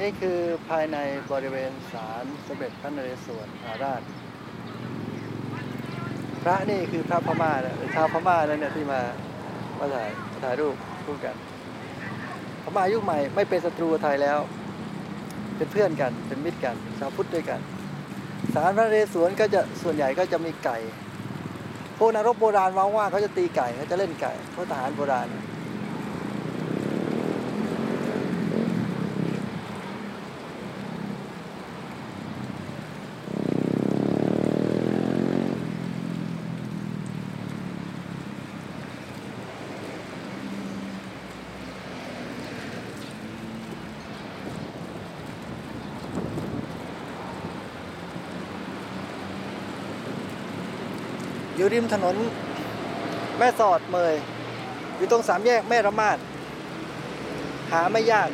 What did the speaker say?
นี่คือภายในบริเวณศาลสมเด็จพระนเรศวรมหาราช พระนี่คือพระพม่านะชาวพม่านั่นเนี่ยที่มามาถ่ายถ่ายรูปคู่กัน พม่ายุคใหม่ไม่เป็นศัตรูไทยแล้ว เป็นเพื่อนกันเป็นมิตรกันชาวพุทธด้วยกันสารพระนเรศวรก็จะส่วนใหญ่ก็จะมีไก่พวกนรกโบราณว่างๆเขาจะตีไก่เขาจะเล่นไก่พวกทหารโบราณ อยู่ริมถนน แม่สอดเมย อยู่ตรงสามแยกแม่ระมาด หาไม่ยาก